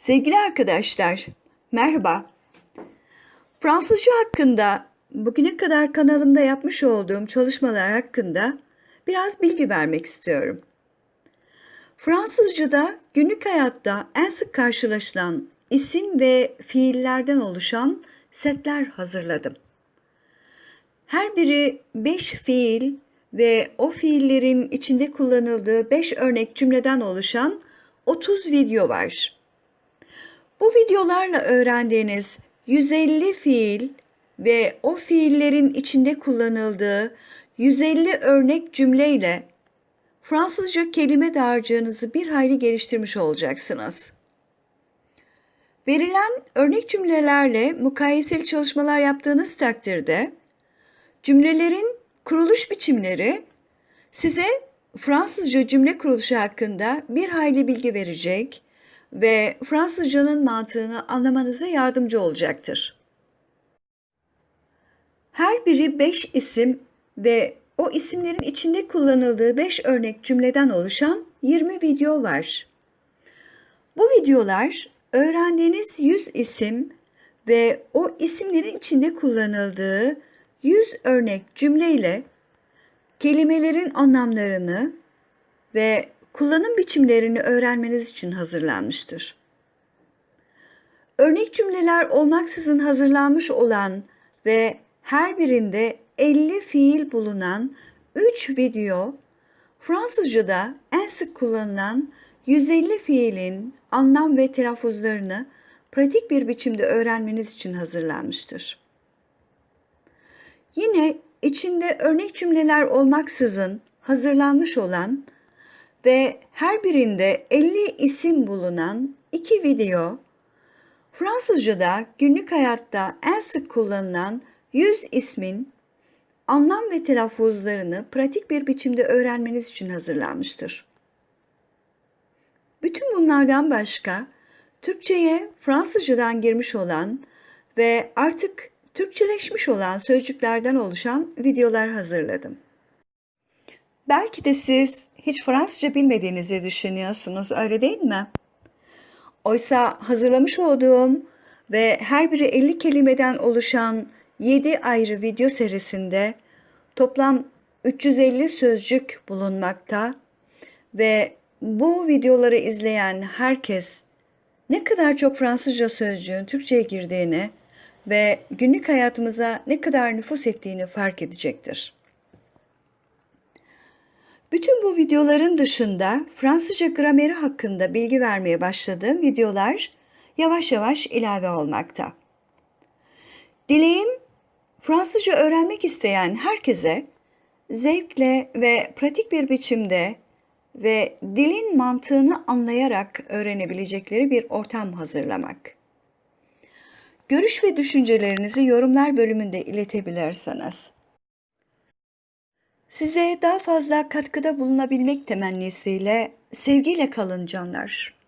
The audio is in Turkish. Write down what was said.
Sevgili arkadaşlar, merhaba. Fransızca hakkında bugüne kadar kanalımda yapmış olduğum çalışmalar hakkında biraz bilgi vermek istiyorum. Fransızca'da günlük hayatta en sık karşılaşılan isim ve fiillerden oluşan setler hazırladım. Her biri 5 fiil ve o fiillerin içinde kullanıldığı 5 örnek cümleden oluşan 30 video var. Bu videolarla öğrendiğiniz 150 fiil ve o fiillerin içinde kullanıldığı 150 örnek cümleyle Fransızca kelime dağarcığınızı bir hayli geliştirmiş olacaksınız. Verilen örnek cümlelerle mukayeseli çalışmalar yaptığınız takdirde cümlelerin kuruluş biçimleri size Fransızca cümle kuruluşu hakkında bir hayli bilgi verecek ve Fransızcanın mantığını anlamanıza yardımcı olacaktır. Her biri 5 isim ve o isimlerin içinde kullanıldığı 5 örnek cümleden oluşan 20 video var. Bu videolar öğrendiğiniz 100 isim ve o isimlerin içinde kullanıldığı 100 örnek cümleyle kelimelerin anlamlarını ve kullanım biçimlerini öğrenmeniz için hazırlanmıştır. Örnek cümleler olmaksızın hazırlanmış olan ve her birinde 50 fiil bulunan 3 video Fransızca'da en sık kullanılan 150 fiilin anlam ve telaffuzlarını pratik bir biçimde öğrenmeniz için hazırlanmıştır. Yine içinde örnek cümleler olmaksızın hazırlanmış olan ve her birinde 50 isim bulunan iki video Fransızca'da günlük hayatta en sık kullanılan 100 ismin anlam ve telaffuzlarını pratik bir biçimde öğrenmeniz için hazırlanmıştır. Bütün bunlardan başka Türkçe'ye Fransızcadan girmiş olan ve artık Türkçeleşmiş olan sözcüklerden oluşan videolar hazırladım. Belki de siz hiç Fransızca bilmediğinizi düşünüyorsunuz, öyle değil mi? Oysa hazırlamış olduğum ve her biri 50 kelimeden oluşan 7 ayrı video serisinde toplam 350 sözcük bulunmakta ve bu videoları izleyen herkes ne kadar çok Fransızca sözcüğün Türkçe'ye girdiğini ve günlük hayatımıza ne kadar nüfus ettiğini fark edecektir. Bütün bu videoların dışında Fransızca grameri hakkında bilgi vermeye başladığım videolar yavaş yavaş ilave olmakta. Dileğim Fransızca öğrenmek isteyen herkese zevkle ve pratik bir biçimde ve dilin mantığını anlayarak öğrenebilecekleri bir ortam hazırlamak. Görüş ve düşüncelerinizi yorumlar bölümünde iletebilirsiniz. Size daha fazla katkıda bulunabilmek temennisiyle sevgiyle kalın canlar.